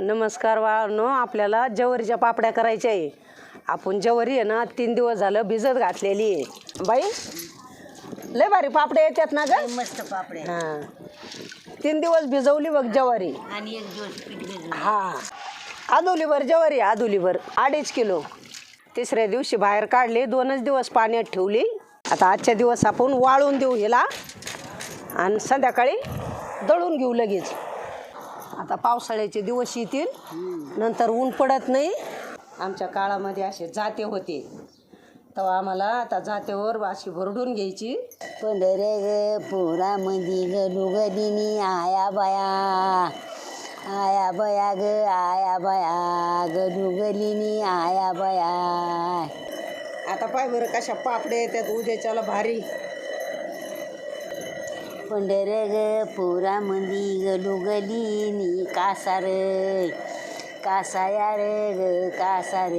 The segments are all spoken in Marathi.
नमस्कार वाळनो आपल्याला जवारीच्या पापड्या करायच्या आहे आपण जवारी आहे ना तीन दिवस झालं भिजत घातलेली आहे. बाई लय भारी पापड्या येतात ना ग? मस्त पापड्या हां. तीन दिवस भिजवली बघ जवारी. आणि एक दिवस पीठ भिजवलं हा. आदुलीवर जवारी आदुलीवर अडीच किलो. तिसऱ्या दिवशी बाहेर काढले दोनच दिवस पाण्यात ठेवली. आता आजच्या दिवस आपण वाळून देऊ हिला. आणि संध्याकाळी दळून घेऊ लगेच. आता पावसाळ्याचे दिवस येतील. नंतर ऊन पडत नाही. आमच्या काळामध्ये असे जाते होते. तेव्हा आम्हाला आता जातेवर अशी भरडून घ्यायची. पंढरे ग पोरा मंदी ग लुगदिनी आया बया. आया बया ग आया बया ग लुगलिनी आया बया. आता पाय बरं कशा पापड्या येतात उद्याच्याला भारी. पंढरे ग पोरा मंदी ग लुगलिनी कासार. कासाया रे ग कासार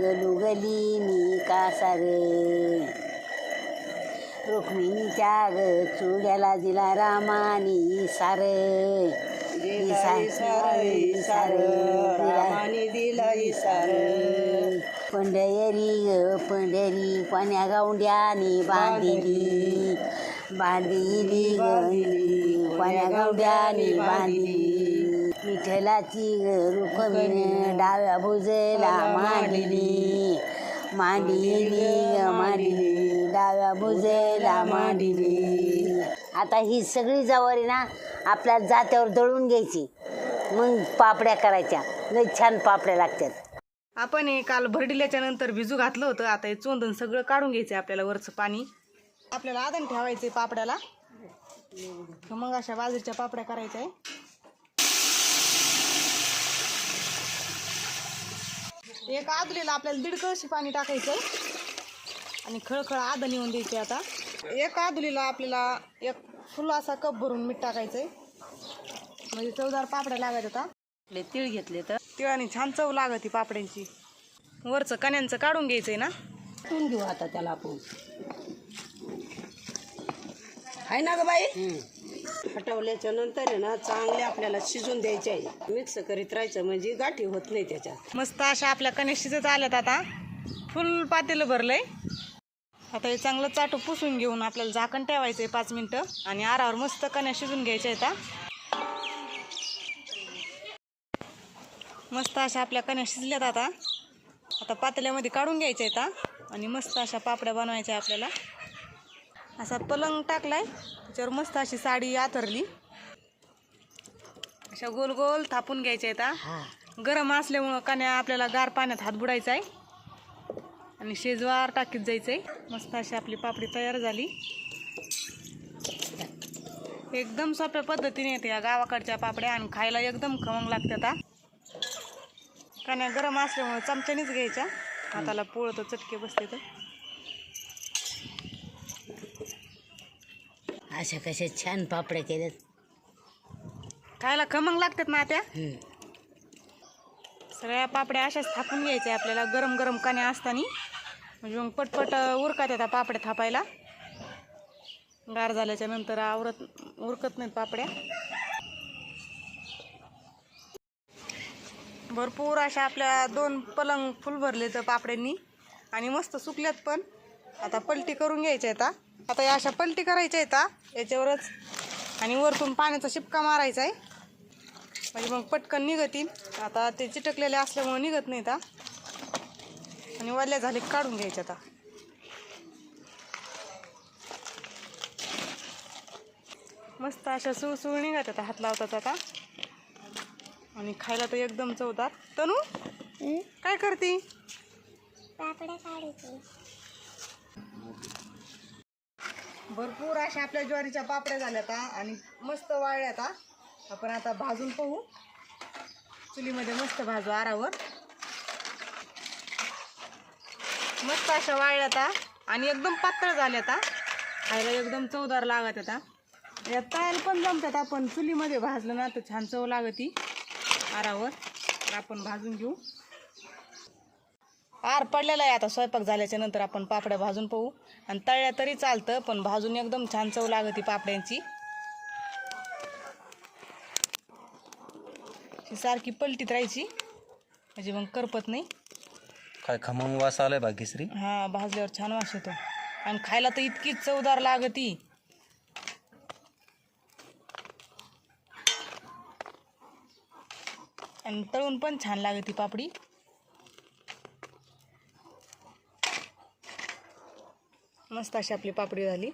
ग लुगलिनी कासार. रुक्मिणीच्या ग चुड्याला दिला रामानी सार. दिला इसार पंढरी ग पंढरी कोण्या गावड्याने बांधिली. बांधिली ग कोण्या बांधली विठ्ठलाची ग रुक्मिणी डाव्या भुजेला मांडली. मांडली मांडली डाव्या भुजेला मांडली. आता ही सगळी जवारी ना आपल्या जात्यावर दळून घ्यायची. मग पापड्या करायच्या. लई छान पापड्या लागतात आपण हे काल भरडिल्याच्या नंतर भिजू घातलं होतं. आता हे चोंदण सगळं काढून घ्यायचं आपल्याला वरचं पाणी. आपल्याला आदन ठेवायचंय पापड्याला. तर मग अशा बाजूच्या पापड्या करायच्या आहे एक आदलीला आपल्याला दीड कळशी पाणी टाकायचं आणि खळखळ आदन येऊन द्यायचे आता. एक आदुलीला आपल्याला एक फुल असा कप भरून मीठ टाकायचंय. म्हणजे चवदार पापड्या लागायच्या आता आपले तीळ घेतले तर? तिळाने छान चव लागती पापड्यांची. वरचं कण्यांचं काढून घ्यायचंय ना. टाकून घेऊ आता त्याला आपण. आहे ना ग बाई? हटवल्याच्या नंतर आहे ना चांगले आपल्याला शिजून द्यायचे आहे. मिक्स करीत राहायचं म्हणजे गाठी होत नाही त्याच्यात. मस्त अशा आपल्या कण्या शिजत आल्यात आता. फुल पातेलं भरलंय. आता हे चांगलं चाटू पुसून घेऊन आपल्याला झाकण ठेवायचंय पाच मिनटं. आणि आरावर मस्त कण्या शिजून घ्यायच्या आहेत मस्त अशा आपल्या कण्या शिजल्यात आता. आता पातेल्यामध्ये काढून घ्यायच्या आहेत आणि मस्त अशा पापड्या बनवायच्या आपल्याला. असा पलंग टाकलाय. त्याच्यावर मस्त अशी साडी आथरली. अशा गोल गोल थापून घ्यायच्या आहेत गरम असल्यामुळं कण्या आपल्याला गार पाण्यात हात बुडायचा आहे आणि शेजवार टाकीत जायचं आहे मस्त अशी आपली पापडी तयार झाली. एकदम सोप्या पद्धतीने येते या गावाकडच्या पापड्या आणि खायला एकदम खमंग लागतात कण्या गरम असल्यामुळं चमच्यानेच घ्यायच्या. हाताला पोळत चटके बसते तर. अशा कशा छान पापड्या केल्यात खायला खमंग लागतात ना त्या? हम्म. सगळ्या पापड्या अशाच थापून घ्यायच्या आपल्याला गरम गरम कण्या असताना. म्हणजे मग पटपट उरकत येतात पापड्या थापायला. गार झाल्याच्यानंतर आवरत उरकत नाहीत पापड्या. भरपूर अशा आपल्या दोन पलंग फुल भरले तर पापड्यांनी. आणि मस्त सुकल्यात पण. आता पलटी करून घ्यायच्या आहेत आता या अशा पलटी करायच्या आहेत याच्यावरच. आणि वरतून पाण्याचा शिपका मारायचा आहे. म्हणजे मग पटकन निघतील. आता ते चिटकलेले असल्यामुळे निघत नाहीत. आणि वल्ल्या झाले काढून घ्यायचे आता. मस्त अशा सुळसुळ निघत आता हात लावतात आता. आणि खायला तर एकदम चवदार. तनू काय करती? भरपूर अशा आपल्या ज्वारीच्या पापड्या झाल्या आता आणि मस्त वाळल्या आता आपण आता भाजून पाहू. चुलीमध्ये मस्त भाजू आरावर. मस्त अशा वाळल्या आता आणि एकदम पातळ झाल्या आता खायला एकदम चवदार लागत आता या तळायला पण जमतात आपण चुलीमध्ये भाजलं ना तर छान चव लागती आरावर. तर आपण भाजून घेऊ. आर पडलेला आहे आता स्वयंपाक झाल्याच्यानंतर आपण पापड्या भाजून पाहू. आणि तळल्या तरी चालतं पण भाजून एकदम छान चव लागती पापड्यांची. सारखी पलटीत राहायची म्हणजे मग करपत नाही. काय खमंग वास आलाय भाग्यश्री हा भाजल्यावर छान वास येतो. आणि खायला तर इतकी चवदार लागती. आणि तळून पण छान लागते पापडी. मस्त अशी आपली पापडी झाली.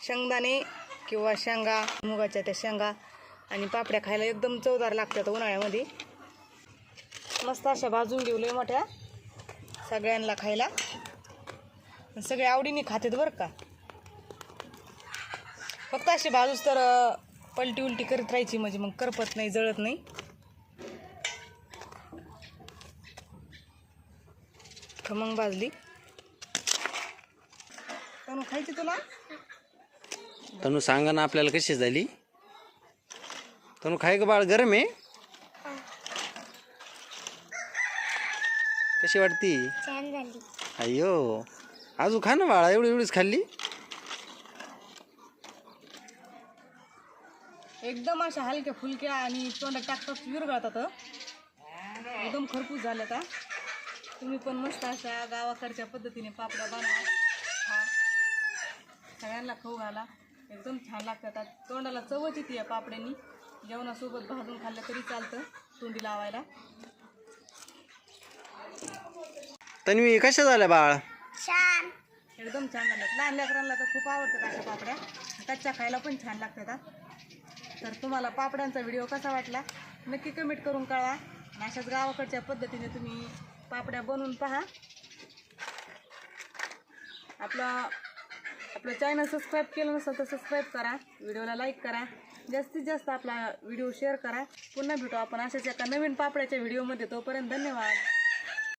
शेंगदाणे किंवा शेंगा मुगाच्या त्या शेंगा आणि पापड्या खायला एकदम चवदार लागतात उन्हाळ्यामध्ये. मस्त अशा भाजून घेऊ मोठ्या सगळ्यांना खायला. सगळे आवडीने खातात बरं का. फक्त अशी भाजूच तर पलटी उलटी करत राहायची म्हणजे मग करपत नाही जळत नाही. खमंग भाजली. तनु खायची तुला? तनु सांगा ना आपल्याला कशी झाली? तनु खाय का बाळ गरम आहे. कशी वाटती? छान झाली. अय्यो अजून खा ना बाळा एवढी एवढीच खाल्ली. एकदम अशा हलक्या फुलक्या आणि तोंडात टाकतात विरघळतात एकदम खरपूस झाल्या का तुम्ही पण मस्त अशा गावाकडच्या पद्धतीने पापड्या बनवा. सगळ्यांना खाऊ घाला. एकदम छान लागतात. तोंडाला चवच येते या पापड्यांनी. जेवणासोबत भाजून खाल्लं तरी चालतं तोंडी लावायला. तन्वी कशा झाल्या बाळ? छान. एकदम छान झाल्यात लहान लेकरांना तर खूप आवडतात अशा पापड्या. कच्च्या खायला पण छान लागतात. तर तुम्हाला पापड्यांचा व्हिडिओ कसा वाटला नक्की कमेंट करून कळवा. आणि अशाच गावाकडच्या पद्धतीने तुम्ही पापड्या बनवून पहा. आपलं आपलं चॅनल सबस्क्राईब केलं नसेल तर सबस्क्राईब करा. व्हिडिओला लाईक करा. जास्तीत जास्त आपला व्हिडिओ शेअर करा. पुन्हा भेटू आपण अशाच एका नवीन पापड्याच्या व्हिडिओमध्ये तोपर्यंत धन्यवाद.